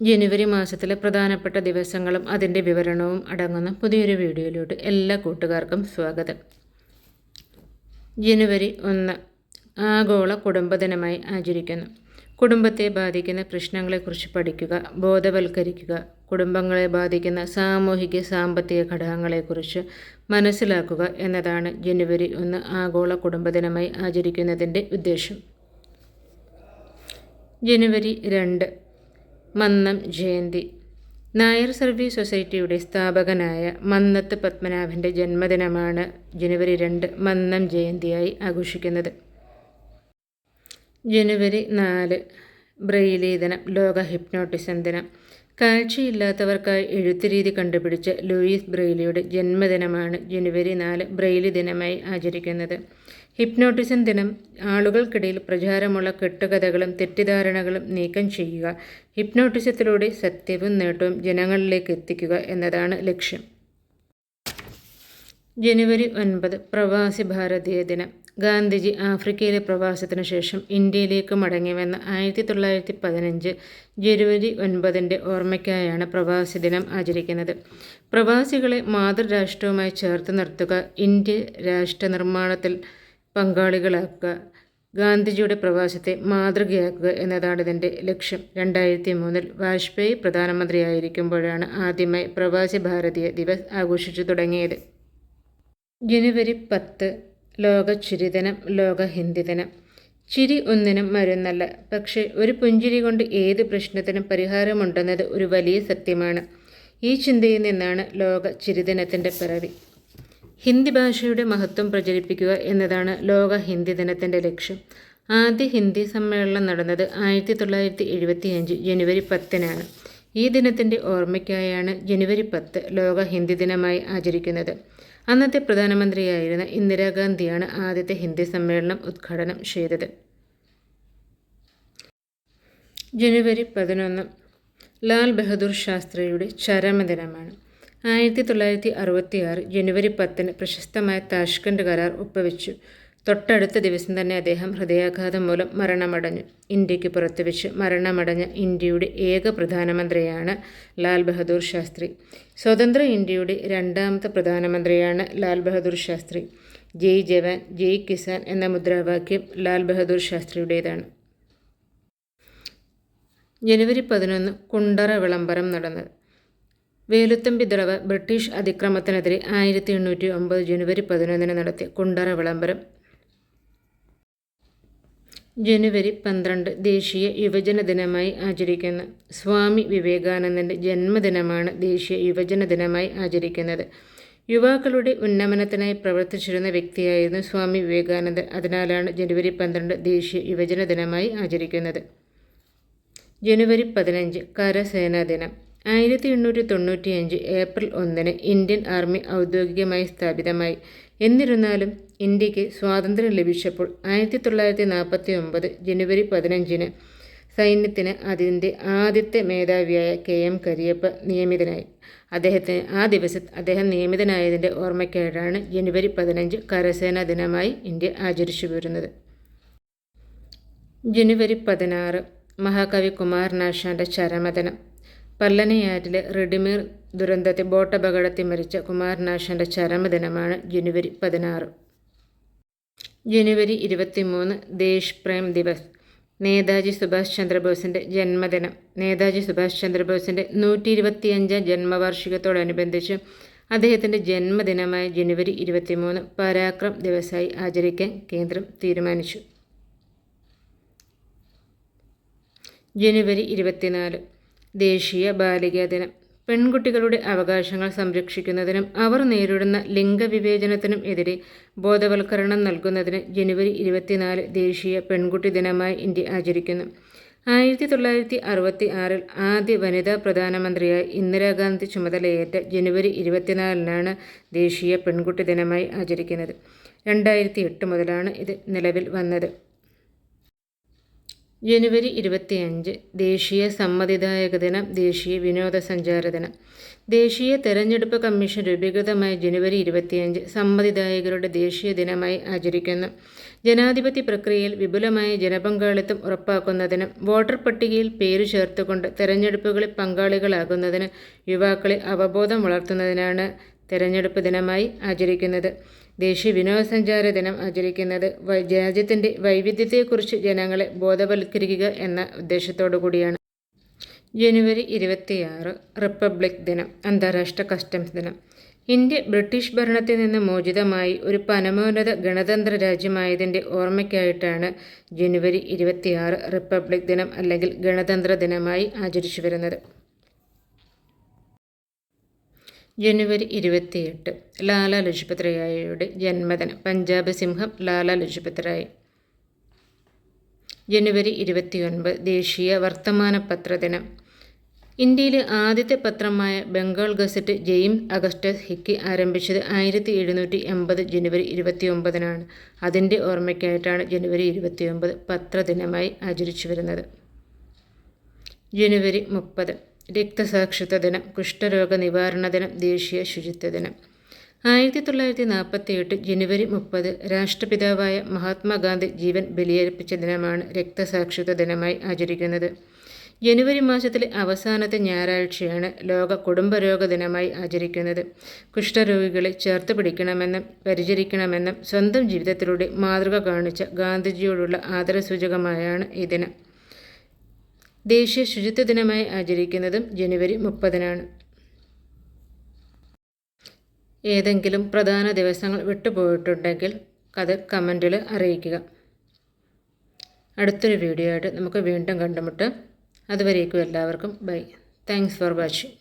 ജനുവരി മാസത്തിലെ പ്രധാനപ്പെട്ട ദിവസങ്ങളും അതിന്റെ വിവരണവും അടങ്ങുന്ന പുതിയൊരു വീഡിയോയിലോട്ട് എല്ലാ കൂട്ടുകാർക്കും സ്വാഗതം. ജനുവരി ഒന്ന് ആഗോള കുടുംബദിനമായി ആചരിക്കുന്നു. കുടുംബത്തെ ബാധിക്കുന്ന പ്രശ്നങ്ങളെക്കുറിച്ച് പഠിക്കുക ബോധവൽക്കരിക്കുക കുടുംബങ്ങളെ ബാധിക്കുന്ന സാമൂഹിക സാമ്പത്തിക ഘടകങ്ങളെക്കുറിച്ച് മനസ്സിലാക്കുക എന്നതാണ് ജനുവരി ഒന്ന് ആഗോള കുടുംബദിനമായി ആചരിക്കുന്നതിന്റെ ഉദ്ദേശം. ജനുവരി രണ്ട് മന്നം ജയന്തി. നായർ സർവീസ് സൊസൈറ്റിയുടെ സ്ഥാപകനായ മന്നത്ത് പത്മനാഭന്റെ ജന്മദിനമാണ് ജനുവരി രണ്ട് മന്നം ജയന്തിയായി ആഘോഷിക്കുന്നത്. ജനുവരി നാല് ബ്രെയിലി ദിനം ലോക ഹിപ്നോട്ടിസം ദിനം കാഴ്ചയില്ലാത്തവർക്കായി എഴുത്തുരീതി കണ്ടുപിടിച്ച ലൂയിസ് ബ്രെയിലിയുടെ ജന്മദിനമാണ് ജനുവരി നാല് ബ്രെയിലി ദിനമായി ആചരിക്കുന്നത്. ഹിപ്നോട്ടിസം ദിനം ആളുകൾക്കിടയിൽ പ്രചാരമുള്ള കെട്ടുകഥകളും തെറ്റിദ്ധാരണകളും നീക്കം ചെയ്യുക ഹിപ്നോട്ടിസത്തിലൂടെ സത്യവും നേട്ടവും ജനങ്ങളിലേക്ക് എത്തിക്കുക എന്നതാണ് ലക്ഷ്യം. ജനുവരി ഒൻപത് പ്രവാസി ഭാരതീയ ദിനം. ഗാന്ധിജി ആഫ്രിക്കയിലെ പ്രവാസത്തിനു ശേഷം ഇന്ത്യയിലേക്ക് മടങ്ങിവെന്ന ആയിരത്തി തൊള്ളായിരത്തി പതിനഞ്ച് ജനുവരി ഒൻപതിന്റെ ഓർമ്മയ്ക്കായാണ് പ്രവാസി ദിനം ആചരിക്കുന്നത്. പ്രവാസികളെ മാതൃരാഷ്ട്രവുമായി ചേർത്ത് നിർത്തുക ഇന്ത്യ രാഷ്ട്ര നിർമ്മാണത്തിൽ പങ്കാളികളാക്കുക ഗാന്ധിജിയുടെ പ്രവാസത്തെ മാതൃകയാക്കുക എന്നതാണ് ഇതിന്റെ ലക്ഷ്യം. രണ്ടായിരത്തി മൂന്നിൽ വാജ്പേയി പ്രധാനമന്ത്രിയായിരിക്കുമ്പോഴാണ് ആദ്യമായി പ്രവാസി ഭാരതീയ ദിവസ് ആഘോഷിച്ചു തുടങ്ങിയത്. ജനുവരി പത്ത് ലോക ചിരിദിനം ലോക ഹിന്ദി ദിനം ചിരി ഒന്നിനും മരുന്നല്ല. പക്ഷേ ഒരു പുഞ്ചിരി കൊണ്ട് ഏത് പ്രശ്നത്തിനും പരിഹാരമുണ്ടെന്നത് ഒരു വലിയ സത്യമാണ്. ഈ ചിന്തയിൽ നിന്നാണ് ലോക ചിരിദിനത്തിന്റെ പിറവി. ഹിന്ദി ഭാഷയുടെ മഹത്വം പ്രചരിപ്പിക്കുക എന്നതാണ് ലോക ഹിന്ദി ദിനത്തിന്റെ ലക്ഷ്യം. ആദ്യ ഹിന്ദി സമ്മേളനം നടന്നത് ആയിരത്തി തൊള്ളായിരത്തി എഴുപത്തി അഞ്ച് ജനുവരി പത്തിനാണ്. ഈ ദിനത്തിന്റെ ഓർമ്മയ്ക്കായാണ് ജനുവരി പത്ത് ലോക ഹിന്ദി ദിനമായി ആചരിക്കുന്നത്. അന്നത്തെ പ്രധാനമന്ത്രിയായിരുന്ന ഇന്ദിരാഗാന്ധിയാണ് ആദ്യത്തെ ഹിന്ദി സമ്മേളനം ഉദ്ഘാടനം ചെയ്തത്. ജനുവരി പതിനൊന്ന് ലാൽ ബഹദൂർ ശാസ്ത്രിയുടെ ചരമദിനമാണ്. ആയിരത്തി തൊള്ളായിരത്തി അറുപത്തി ആറ് ജനുവരി പത്തിന് പ്രശസ്തമായ താഷ്കണ്ട് കരാർ ഒപ്പുവെച്ചു. തൊട്ടടുത്ത ദിവസം തന്നെ അദ്ദേഹം ഹൃദയാഘാതം മൂലം മരണമടഞ്ഞു. ഇന്ത്യയ്ക്ക് പുറത്തുവെച്ച് മരണമടഞ്ഞ ഇന്ത്യയുടെ ഏക പ്രധാനമന്ത്രിയാണ് ലാൽ ബഹദൂർ ശാസ്ത്രി. സ്വതന്ത്ര ഇന്ത്യയുടെ രണ്ടാമത്തെ പ്രധാനമന്ത്രിയാണ് ലാൽ ബഹദൂർ ശാസ്ത്രി. ജയ് ജവാൻ ജയ് കിസാൻ എന്ന മുദ്രാവാക്യം ലാൽ ബഹദൂർ ശാസ്ത്രിയുടേതാണ്. ജനുവരി പതിനൊന്ന് കുണ്ടറ വിളംബരം നടന്നത്. വേലുത്തമ്പി ദളവ ബ്രിട്ടീഷ് അതിക്രമത്തിനെതിരെ ആയിരത്തി എണ്ണൂറ്റി ഒമ്പത് ജനുവരി പതിനൊന്നിന് നടത്തിയ കുണ്ടറ വിളംബരം ജനുവരി പന്ത്രണ്ട് ദേശീയ യുവജന ദിനമായി ആചരിക്കുന്നു. സ്വാമി വിവേകാനന്ദന്റെ ജന്മദിനമാണ് ദേശീയ യുവജന ദിനമായി ആചരിക്കുന്നത്. യുവാക്കളുടെ ഉന്നമനത്തിനായി പ്രവർത്തിച്ചിരുന്ന വ്യക്തിയായിരുന്നു സ്വാമി വിവേകാനന്ദൻ. അതിനാലാണ് ജനുവരി പന്ത്രണ്ട് ദേശീയ യുവജന ദിനമായി ആചരിക്കുന്നത്. ജനുവരി പതിനഞ്ച് കരസേനാ ദിനം. ആയിരത്തി എണ്ണൂറ്റി തൊണ്ണൂറ്റിയഞ്ച് ഏപ്രിൽ ഒന്നിന് ഇന്ത്യൻ ആർമി ഔദ്യോഗികമായി സ്ഥാപിതമായി. എന്നിരുന്നാലും ഇന്ത്യയ്ക്ക് സ്വാതന്ത്ര്യം ലഭിച്ചപ്പോൾ ആയിരത്തി തൊള്ളായിരത്തി നാൽപ്പത്തി ഒമ്പത് ജനുവരി പതിനഞ്ചിന് സൈന്യത്തിന് അതിന്റെ ആദ്യത്തെ മേധാവിയായ കെ എം കരിയപ്പ നിയമിതനായി. അദ്ദേഹത്തിന് ആ ദിവസം അദ്ദേഹം നിയമിതനായതിന്റെ ഓർമ്മയ്ക്കായിട്ടാണ് ജനുവരി പതിനഞ്ച് കരസേനാ ദിനമായി ഇന്ത്യ ആചരിച്ചു വരുന്നത്. ജനുവരി പതിനാറ് മഹാകവി കുമാരനാശാന്റെ ചരമദിനം. പല്ലനയാറ്റിലെ റെഡിമീർ ദുരന്തത്തിൽ ബോട്ടപകടത്തിൽ മരിച്ച കുമാരനാശാന്റെ ചരമദിനമാണ് ജനുവരി പതിനാറ്. ജനുവരി ഇരുപത്തിമൂന്ന് ദേശ് പ്രേം ദിവസ്. നേതാജി സുഭാഷ് ചന്ദ്രബോസിന്റെ ജന്മദിനം. നേതാജി സുഭാഷ് ചന്ദ്രബോസിന്റെ നൂറ്റി ഇരുപത്തിയഞ്ചാം ജന്മവാർഷികത്തോടനുബന്ധിച്ച് അദ്ദേഹത്തിന്റെ ജന്മദിനമായ ജനുവരി ഇരുപത്തിമൂന്ന് പരാക്രം ദിവസമായി ആചരിക്കാൻ കേന്ദ്രം തീരുമാനിച്ചു. ജനുവരി ഇരുപത്തിനാല് ദേശീയ ബാലികാ ദിനം. പെൺകുട്ടികളുടെ അവകാശങ്ങൾ സംരക്ഷിക്കുന്നതിനും അവർ നേരിടുന്ന ലിംഗവിവേചനത്തിനും എതിരെ ബോധവൽക്കരണം നൽകുന്നതിന് ജനുവരി ഇരുപത്തിനാല് ദേശീയ പെൺകുട്ടി ദിനമായി ഇന്ത്യ ആചരിക്കുന്നു. ആയിരത്തി തൊള്ളായിരത്തി അറുപത്തി ആറിൽ ആദ്യ വനിതാ പ്രധാനമന്ത്രിയായി ഇന്ദിരാഗാന്ധി ചുമതലയേറ്റ ജനുവരി ഇരുപത്തിനാലിനാണ് ദേശീയ പെൺകുട്ടി ദിനമായി ആചരിക്കുന്നത്. രണ്ടായിരത്തി എട്ട് മുതലാണ് ഇത് നിലവിൽ വന്നത്. ജനുവരി ഇരുപത്തിയഞ്ച് ദേശീയ സമ്മതിദായക ദിനം ദേശീയ വിനോദസഞ്ചാര ദിനം. ദേശീയ തെരഞ്ഞെടുപ്പ് കമ്മീഷൻ രൂപീകൃതമായ ജനുവരി ഇരുപത്തിയഞ്ച് സമ്മതിദായകരുടെ ദേശീയ ദിനമായി ആചരിക്കുന്നു. ജനാധിപത്യ പ്രക്രിയയിൽ വിപുലമായ ജനപങ്കാളിത്തം ഉറപ്പാക്കുന്നതിനും വോട്ടർ പട്ടികയിൽ പേരു ചേർത്തുകൊണ്ട് തെരഞ്ഞെടുപ്പുകളിൽ പങ്കാളികളാകുന്നതിന് യുവാക്കളെ അവബോധം വളർത്തുന്നതിനാണ് തെരഞ്ഞെടുപ്പ് ദിനമായി ആചരിക്കുന്നത്. ദേശീയ വിനോദസഞ്ചാര ദിനം ആചരിക്കുന്നത് രാജ്യത്തിന്റെ വൈവിധ്യത്തെക്കുറിച്ച് ജനങ്ങളെ ബോധവൽക്കരിക്കുക എന്ന ഉദ്ദേശത്തോടു കൂടിയാണ്. ജനുവരി ഇരുപത്തിയാറ് റിപ്പബ്ലിക് ദിനം അന്താരാഷ്ട്ര കസ്റ്റംസ് ദിനം. ഇന്ത്യ ബ്രിട്ടീഷ് ഭരണത്തിൽ നിന്ന് മോചിതമായി ഒരു പരമോന്നത ഗണതന്ത്ര രാജ്യമായതിന്റെ ഓർമ്മയ്ക്കായിട്ടാണ് ജനുവരി ഇരുപത്തിയാറ് റിപ്പബ്ലിക് ദിനം അല്ലെങ്കിൽ ഗണതന്ത്ര ദിനമായി ആചരിച്ചു വരുന്നത്. ജനുവരി ഇരുപത്തിയെട്ട് ലാല ലജ്പത് റായിയുടെ ജന്മദിനം പഞ്ചാബ് സിംഹം ലാല ലജ്പത് റായ് ജനുവരി ഇരുപത്തിയൊൻപത് ദേശീയ വർത്തമാന പത്രദിനം ഇന്ത്യയിലെ ആദ്യത്തെ പത്രമായ Bengal gazette James Augustus Hicky ആരംഭിച്ചത് ആയിരത്തി എഴുന്നൂറ്റി എൺപത് ജനുവരി ഇരുപത്തി ഒമ്പതിനാണ് അതിന്റെ ഓർമ്മയ്ക്കായിട്ടാണ് ജനുവരി ഇരുപത്തിയൊമ്പത് പത്രദിനമായി ആചരിച്ചു വരുന്നത്. ജനുവരി മുപ്പത് രക്തസാക്ഷിത്വ ദിനം കുഷ്ഠരോഗ നിവാരണ ദിനം ദേശീയ ശുചിത്വ ദിനം ആയിരത്തി തൊള്ളായിരത്തി നാൽപ്പത്തി എട്ട് ജനുവരി മുപ്പത് രാഷ്ട്രപിതാവായ മഹാത്മാഗാന്ധി ജീവൻ ബലിയർപ്പിച്ച ദിനമാണ് രക്തസാക്ഷിത്വ ദിനമായി ആചരിക്കുന്നത്. ജനുവരി മാസത്തിലെ അവസാനത്തെ ഞായറാഴ്ചയാണ് ലോക കുടുംബരോഗ ദിനമായി ആചരിക്കുന്നത്. കുഷ്ഠരോഗികളെ ചേർത്ത് പിടിക്കണമെന്നും പരിചരിക്കണമെന്നും സ്വന്തം ജീവിതത്തിലൂടെ മാതൃക കാണിച്ച ഗാന്ധിജിയോടുള്ള ആദരസൂചകമായാണ് ഈ ദിനം. ദേശീയ ശുചിത്വ ദിനമായി ആചരിക്കുന്നതും ജനുവരി മുപ്പതിനാണ്. ഏതെങ്കിലും പ്രധാന ദിവസങ്ങൾ വിട്ടുപോയിട്ടുണ്ടെങ്കിൽ അത് കമന്റിൽ അറിയിക്കുക. അടുത്തൊരു വീഡിയോ ആയിട്ട് നമുക്ക് വീണ്ടും കണ്ടുമുട്ടാം. അതുവരേക്കും എല്ലാവർക്കും ബൈ. Thanks for watching